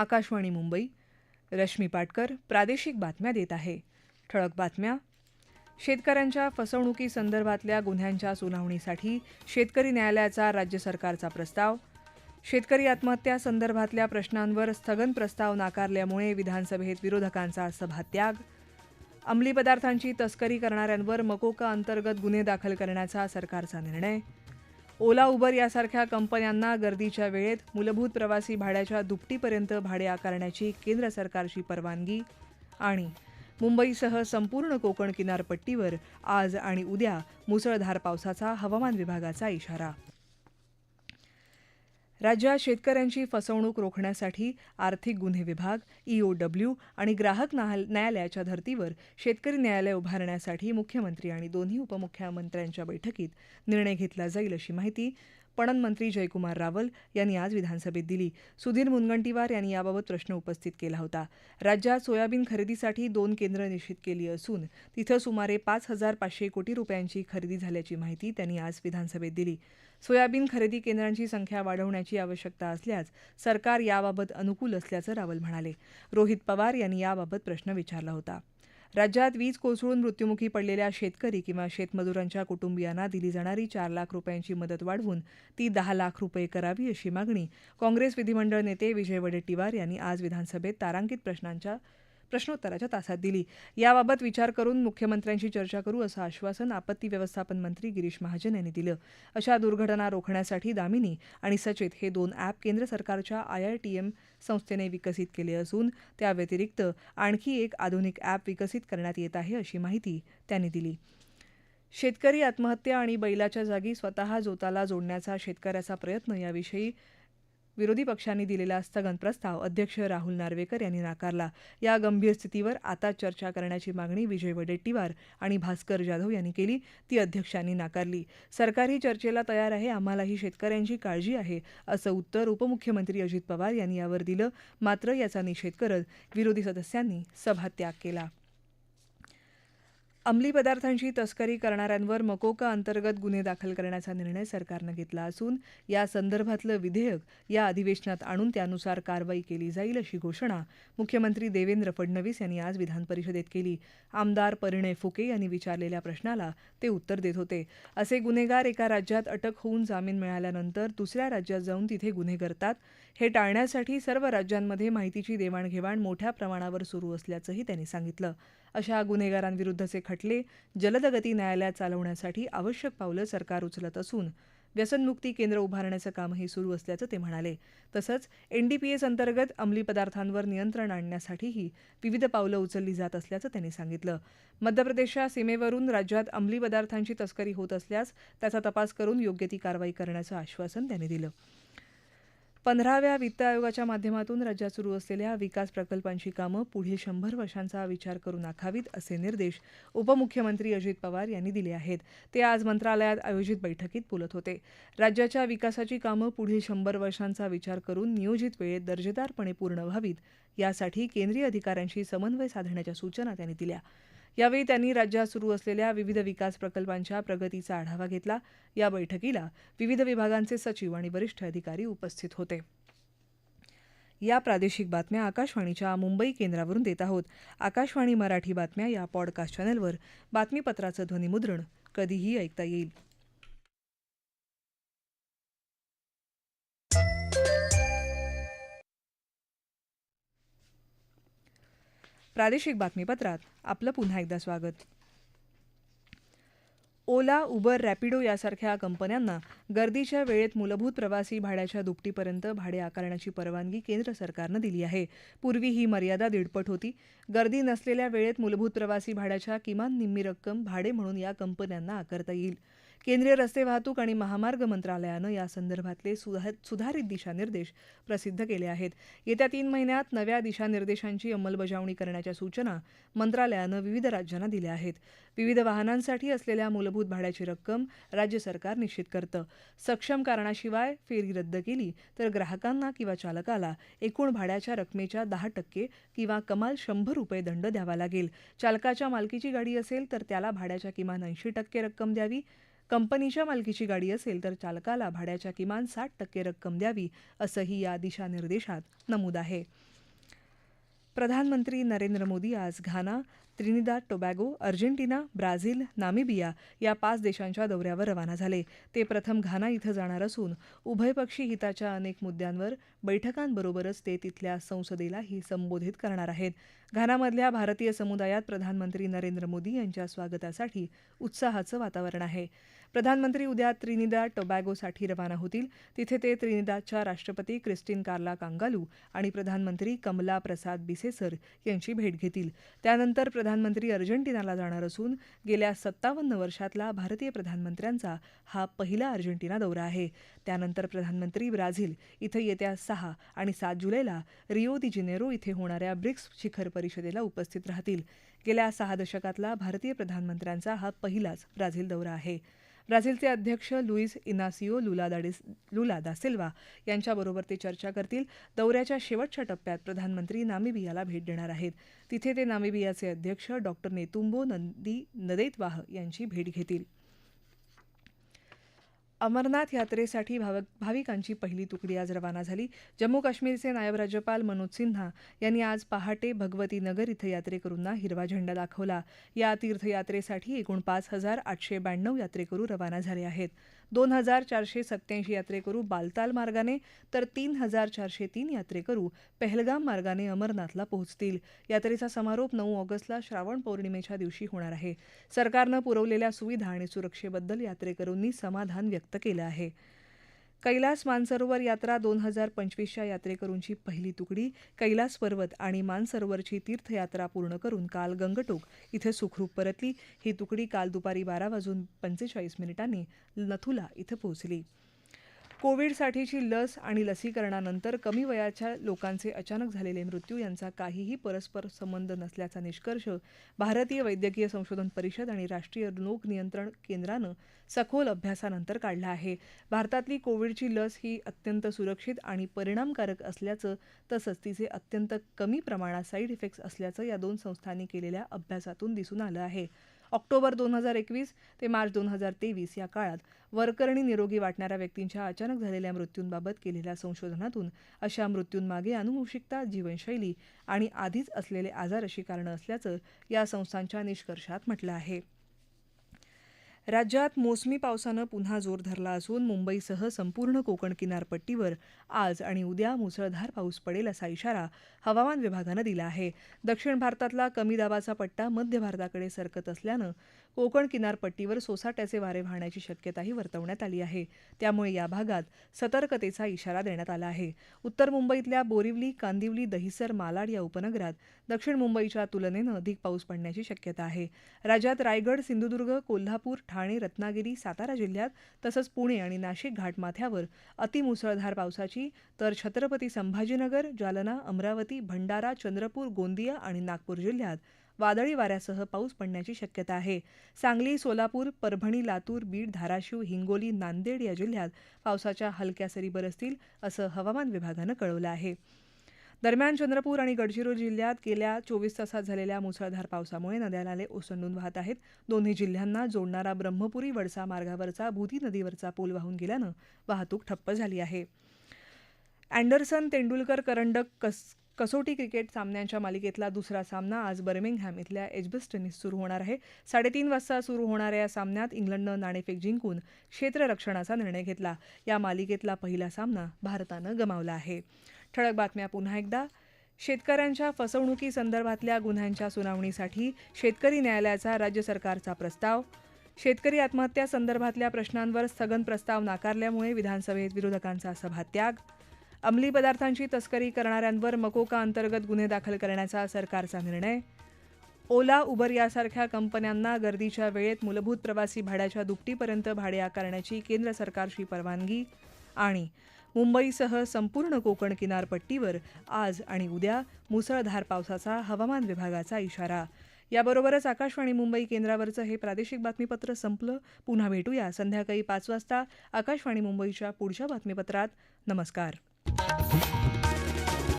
आकाशवाणी मुंबई. रश्मी पाटकर प्रादेशिक बातम्या देत आहे. ठळक बातम्या. शेतकऱ्यांच्या फसवणुकीसंदर्भातल्या गुन्ह्यांच्या सुनावणीसाठी शेतकरी न्यायालयाचा राज्य सरकारचा प्रस्ताव. शेतकरी आत्महत्या संदर्भातल्या प्रश्नांवर स्थगन प्रस्ताव नाकारल्यामुळे विधानसभेत विरोधकांचा सभात्याग. अंमली पदार्थांची तस्करी करणाऱ्यांवर मकोका अंतर्गत गुन्हे दाखल करण्याचा सरकारचा निर्णय. ओला उबर यासारख्या कंपन्यांना गर्दीच्या वेळेत मूलभूत प्रवासी भाड्याच्या दुपटीपर्यंत भाडे आकारण्याची केंद्र सरकारची परवानगी आणि मुंबईसह संपूर्ण कोकण किनारपट्टीवर आज आणि उद्या मुसळधार पावसाचा हवामान विभागाचा इशारा. राज्यात शेतकऱ्यांची फसवणूक रोखण्यासाठी आर्थिक गुन्हे विभाग ईओडब्ल्यू आणि ग्राहक न्यायाल- न्यायालयाच्या धर्तीवर शेतकरी न्यायालय उभारण्यासाठी मुख्यमंत्री आणि दोन्ही उपमुख्यमंत्र्यांच्या बैठकीत निर्णय घेतला जाईल अशी माहिती पणन मंत्री जयकुमार रावल यांनी आज विधानसभेत दिली. सुधीर मुनगंटीवार यांनी याबाबत प्रश्न उपस्थित केला होता. राज्यात सोयाबीन खरेदीसाठी दोन केंद्र निश्चित केली असून तिथं सुमारे पाच हजार पाचशे कोटी रुपयांची खरेदी झाल्याची माहिती त्यांनी आज विधानसभेत दिली. सोयाबीन खरेदी केंद्रांची संख्या वाढवण्याची आवश्यकता असल्यास सरकार याबाबत अनुकूल असल्याचं रावल म्हणाले. रोहित पवार यांनी याबाबत प्रश्न विचारला होता. राज्यात वीज कोसळून मृत्युमुखी पडलेल्या शेतकरी किंवा शेतमजुरांच्या कुटुंबियांना दिली जाणारी चार लाख रुपयांची मदत वाढवून ती दहा लाख रुपये करावी अशी मागणी काँग्रेस विधिमंडळ नेते विजय वडेट्टीवार यांनी आज विधानसभेत तारांकित प्रश्नांच्या प्रश्नोत्तराच्या तासात दिली. याबाबत विचार करून मुख्यमंत्र्यांशी चर्चा करू असं आश्वासन आपत्ती व्यवस्थापन मंत्री गिरीश महाजन यांनी दिलं. अशा दुर्घटना रोखण्यासाठी दामिनी आणि सचेत हे दोन ॲप केंद्र सरकारच्या आय आय टी एम संस्थेने विकसित केले असून त्या व्यतिरिक्त आणखी एक आधुनिक ॲप विकसित करण्यात येत आहे अशी माहिती त्यांनी दिली. शेतकरी आत्महत्या आणि बैलाच्या जागी स्वतः जोताला जोडण्याचा शेतकऱ्याचा प्रयत्न याविषयी विरोधी पक्षांनी दिलेला स्थगन प्रस्ताव अध्यक्ष राहुल नार्वेकर यांनी नाकारला. या गंभीर स्थितीवर आता चर्चा करण्याची मागणी विजय वडेट्टीवार आणि भास्कर जाधव यांनी केली. ती अध्यक्षांनी नाकारली. सरकारही चर्चेला तयार आहे. आम्हालाही शेतकऱ्यांची काळजी आहे असं उत्तर उपमुख्यमंत्री अजित पवार यांनी यावर दिलं. मात्र याचा निषेध करत विरोधी सदस्यांनी सभात्याग केला. अंमली पदार्थांची तस्करी करणाऱ्यांवर मकोका अंतर्गत गुन्हे दाखल करण्याचा निर्णय सरकारनं घेतला असून या संदर्भातलं विधेयक या अधिवेशनात आणून त्यानुसार कारवाई केली जाईल अशी घोषणा मुख्यमंत्री देवेंद्र फडणवीस यांनी आज विधानपरिषदेत केली. आमदार परिणय फुके यांनी विचारलेल्या प्रश्नाला ते उत्तर देत होते. असे गुन्हेगार एका राज्यात अटक होऊन जामीन मिळाल्यानंतर दुसऱ्या राज्यात जाऊन तिथे गुन्हे करतात. हे टाळण्यासाठी सर्व राज्यांमध्ये माहितीची देवाणघेवाण मोठ्या प्रमाणावर सुरू असल्याचंही त्यांनी सांगितलं. अशा गुन्हेगारांविरुद्धचे खटले जलदगती न्यायालयात चालवण्यासाठी आवश्यक पावलं सरकार उचलत असून व्यसनमुक्ती केंद्र उभारण्याचं कामही सुरू असल्याचं ते म्हणाले. तसंच एनडीपीएस अंतर्गत अंमली पदार्थांवर नियंत्रण आणण्यासाठीही विविध पावलं उचलली जात असल्याचं त्यांनी सांगितलं. मध्य प्रदेशच्या सीमेवरून राज्यात अंमली पदार्थांची तस्करी होत असल्यास त्याचा तपास करून योग्य ती कारवाई करण्याचं आश्वासन त्यांनी दिलं. पंधराव्या वित्त आयोगाच्या माध्यमातून राज्यात सुरू असलेल्या विकास प्रकल्पांची कामं पुढील शंभर वर्षांचा विचार करून आखावीत असे निर्देश उपमुख्यमंत्री अजित पवार यांनी दिले आहेत. ते आज मंत्रालयात आयोजित बैठकीत बोलत होते. राज्याच्या विकासाची कामं पुढील शंभर वर्षांचा विचार करून नियोजित वेळेत दर्जेदारपणे पूर्ण व्हावीत यासाठी केंद्रीय अधिकाऱ्यांशी समन्वय साधण्याच्या सूचना त्यांनी दिल्या. यावेळी त्यांनी राज्यात सुरू असलेल्या विविध विकास प्रकल्पांच्या प्रगतीचा आढावा घेतला. या बैठकीला विविध विभागांचे सचिव आणि वरिष्ठ अधिकारी उपस्थित होते. या प्रादेशिक बातम्या आकाशवाणीच्या मुंबई केंद्रावरून देत आहोत. आकाशवाणी मराठी बातम्या या पॉडकास्ट चॅनलवर बातमीपत्राचं ध्वनिमुद्रण कधीही ऐकता येईल. प्रादेशिक बातमीपत्रात आपलं पुन्हा एकदा स्वागत. ओला उबर रॅपिडो यासारख्या कंपन्यांना गर्दीच्या वेळेत मूलभूत प्रवासी भाड्याच्या दुपटीपर्यंत भाडे आकारण्याची परवानगी केंद्र सरकारनं दिली आहे. पूर्वी ही मर्यादा दीडपट होती. गर्दी नसलेल्या वेळेत मूलभूत प्रवासी भाड्याच्या किमान निम्मी रक्कम भाडे म्हणून या कंपन्यांना आकारता येईल. केंद्रीय रस्ते वाहतूक आणि महामार्ग मंत्रालयानं यासंदर्भातले सुधा सुधारित दिशानिर्देश प्रसिद्ध केले आहेत. येत्या तीन महिन्यात नव्या दिशानिर्देशांची अंमलबजावणी करण्याच्या सूचना मंत्रालयानं विविध राज्यांना दिल्या आहेत. विविध वाहनांसाठी असलेल्या मूलभूत भाड्याची रक्कम राज्य सरकार निश्चित करतं. सक्षम कारणाशिवाय फेरी रद्द केली तर ग्राहकांना किंवा चालकाला एकूण भाड्याच्या रकमेच्या दहा टक्के किंवा कमाल शंभर रुपये दंड द्यावा लागेल. चालकाच्या मालकीची गाडी असेल तर त्याला भाड्याच्या किमान ऐंशी टक्के रक्कम द्यावी. कंपनीच्या मालकीची गाडी असेल तर चालकाला भाड्याच्या किमान साठ टक्के रक्कम द्यावी असंही या दिशानिर्देशात नमूद आहे. प्रधानमंत्री नरेंद्र मोदी आज Ghana Trinidad Tobago Argentina Brazil Namibia या पाच देशांच्या दौऱ्यावर रवाना झाले. ते प्रथम घाना इथं जाणार असून उभयपक्षी हिताच्या अनेक मुद्द्यांवर बैठकांबरोबरच ते तिथल्या संसदेलाही संबोधित करणार आहेत. घानामधल्या भारतीय समुदायात प्रधानमंत्री नरेंद्र मोदी यांच्या स्वागतासाठी उत्साहाचं वातावरण आहे. प्रधानमंत्री उद्या त्रिनिदा टोबॅगोसाठी रवाना होतील. तिथे ते त्रिनिदादच्या राष्ट्रपती क्रिस्टीन कार्ला कांगालू आणि प्रधानमंत्री कमला प्रसाद बिसेसर यांची भेट घेतील. त्यानंतर प्रधानमंत्री अर्जेंटिनाला जाणार असून गेल्या सत्तावन्न वर्षातला भारतीय प्रधानमंत्र्यांचा हा पहिला अर्जेंटिना दौरा आहे. त्यानंतर प्रधानमंत्री ब्राझील इथं येत्या सहा आणि सात जुलैला रिओ दि जिनेरो इथे होणाऱ्या ब्रिक्स शिखर परिषदेला उपस्थित राहतील. गेल्या सहा दशकातला भारतीय प्रधानमंत्र्यांचा हा पहिलाच ब्राझील दौरा आहे. ब्राझीलचे अध्यक्ष लुईस इनासिओ लुला लुला दा सिल्वा यांच्याबरोबर ते चर्चा करतील. दौऱ्याच्या शेवटच्या टप्प्यात प्रधानमंत्री नामिबियाला भेट देणार आहेत. तिथे ते नामिबियाचे अध्यक्ष डॉक्टर नेतुंबो नंदी नदैतवाह यांची भेट घेतील. अमरनाथ यात्रेसाठी भावक भाविकांची पहिली तुकडी आज रवाना झाली. जम्मू काश्मीरचे नायब राज्यपाल मनोज सिन्हा यांनी आज पहाटे भगवती नगर इथं यात्रेकरूंना हिरवा झेंडा दाखवला. या तीर्थयात्रेसाठी एकूण पाच हजार आठशे ब्याण्णव यात्रेकरू रवाना झाले आहेत. दोन हजार चारशे सत्याऐंशी यात्रेकरू बालताल मार्गाने तर तीन हजार चारशे तीन यात्रेकरू पहलगाम मार्गाने अमरनाथला पोहोचतील. यात्रेचा समारोप नऊ ऑगस्टला श्रावण पौर्णिमेच्या दिवशी होणार आहे. सरकारनं पुरवलेल्या सुविधा आणि सुरक्षेबद्दल यात्रेकरूंनी समाधान व्यक्त केलं आहे. कैलास मानसरोवर यात्रा दोन हजार पंचवीसच्या यात्रेकरूंची पहिली तुकडी कैलास पर्वत आणि मानसरोवरची तीर्थयात्रा पूर्ण करून काल गंगटोक इथं सुखरूप परतली. ही तुकडी काल दुपारी बारा वाजून पंचेचाळीस मिनिटांनी नथुला इथं पोहोचली. कोविडसाठीची लस आणि लसीकरणानंतर कमी वयाच्या लोकांचे अचानक झालेले मृत्यू यांचा काहीही परस्पर संबंध नसल्याचा निष्कर्ष भारतीय वैद्यकीय संशोधन परिषद आणि राष्ट्रीय रोग नियंत्रण केंद्रानं सखोल अभ्यासानंतर काढला आहे. भारतातली कोविडची लस ही अत्यंत सुरक्षित आणि परिणामकारक असल्याचं तसंच तिचे अत्यंत कमी प्रमाणात साईड इफेक्ट्स असल्याचं या दोन संस्थांनी केलेल्या अभ्यासातून दिसून आलं आहे. ऑक्टोबर दोन हजार एकवीस ते मार्च दोन हजार तेवीस या काळात वरकरणी निरोगी वाटणाऱ्या व्यक्तींच्या अचानक झालेल्या मृत्यूंबाबत केलेल्या संशोधनातून अशा मृत्यूंमागे अनुवंशिकता जीवनशैली आणि आधीच असलेले आजार अशी कारणं असल्याचं या संस्थांच्या निष्कर्षात म्हटलं आहे. राज्यात मोसमी पावसानं पुन्हा जोर धरला असून मुंबईसह संपूर्ण कोकण किनारपट्टीवर आज आणि उद्या मुसळधार पाऊस पडेल असा इशारा हवामान विभागानं दिला आहे. दक्षिण भारतातला कमी दाबाचा पट्टा मध्य भारताकडे सरकत असल्यानं कोकण किनारपट्टीवर सोसाट्याचे वारे वाहण्याची शक्यताही वर्तवण्यात आली आहे. त्यामुळे या भागात सतर्कतेचा इशारा देण्यात आला आहे. उत्तर मुंबईतल्या बोरिवली कांदिवली दहिसर मालाड या उपनगरात दक्षिण मुंबईच्या तुलनेनं अधिक पाऊस पडण्याची शक्यता आहे. राज्यात रायगड सिंधुदुर्ग कोल्हापूर ठाणे रत्नागिरी सातारा जिल्ह्यात तसंच पुणे आणि नाशिक घाटमाथ्यावर अतिमुसळधार पावसाची तर छत्रपती संभाजीनगर जालना अमरावती भंडारा चंद्रपूर गोंदिया आणि नागपूर जिल्ह्यात वादळी वाऱ्यासह पाऊस पडण्याची शक्यता आहे. सांगली सोलापूर परभणी लातूर बीड धाराशिव हिंगोली नांदेड या जिल्ह्यात पावसाच्या हलक्या सरी बरसतील असं हवामान विभागानं कळवलं आहे. दरम्यान चंद्रपूर आणि गडचिरोली जिल्ह्यात गेल्या चोवीस तासात झालेल्या मुसळधार पावसामुळे नद्या नाले ओसंडून वाहत आहेत. दोन्ही जिल्ह्यांना जोडणारा ब्रह्मपुरी वडसा मार्गावरचा भूती नदीवरचा पूल वाहून गेल्यानं वाहतूक ठप्प झाली आहे. अँडरसन तेंडुलकर करंडक कस कसोटी क्रिकेट सामन्यांच्या मालिकेतला दुसरा सामना आज बर्मिंगहॅम इथल्या एजबस्टनीस सुरू होणार आहे. साडेतीन वाजता सुरू होणाऱ्या या सामन्यात इंग्लंडनं नाणेफेक जिंकून क्षेत्ररक्षणाचा निर्णय घेतला. या मालिकेतला पहिला सामना भारतानं गमावला आहे. ठळक बातम्या पुन्हा एकदा. शेतकऱ्यांच्या फसवणुकीसंदर्भातल्या गुन्ह्यांच्या सुनावणीसाठी शेतकरी न्यायालयाचा राज्य सरकारचा प्रस्ताव. शेतकरी आत्महत्या संदर्भातल्या प्रश्नांवर स्थगन प्रस्ताव नाकारल्यामुळे विधानसभेत विरोधकांचा सभात्याग. अंमली पदार्थांची तस्करी करणाऱ्यांवर मकोका अंतर्गत गुन्हे दाखल करण्याचा सरकारचा निर्णय. ओला उबर यासारख्या कंपन्यांना गर्दीच्या वेळेत मूलभूत प्रवासी भाड्याच्या दुपटीपर्यंत भाडे आकारण्याची केंद्र सरकारची परवानगी आणि मुंबईसह संपूर्ण कोकण किनारपट्टीवर आज आणि उद्या मुसळधार पावसाचा हवामान विभागाचा इशारा. याबरोबरच आकाशवाणी मुंबई केंद्रावरचं हे प्रादेशिक बातमीपत्र संपलं. पुन्हा भेटूया संध्याकाळी पाच वाजता आकाशवाणी मुंबईच्या पुढच्या बातमीपत्रात. नमस्कार. Thank you.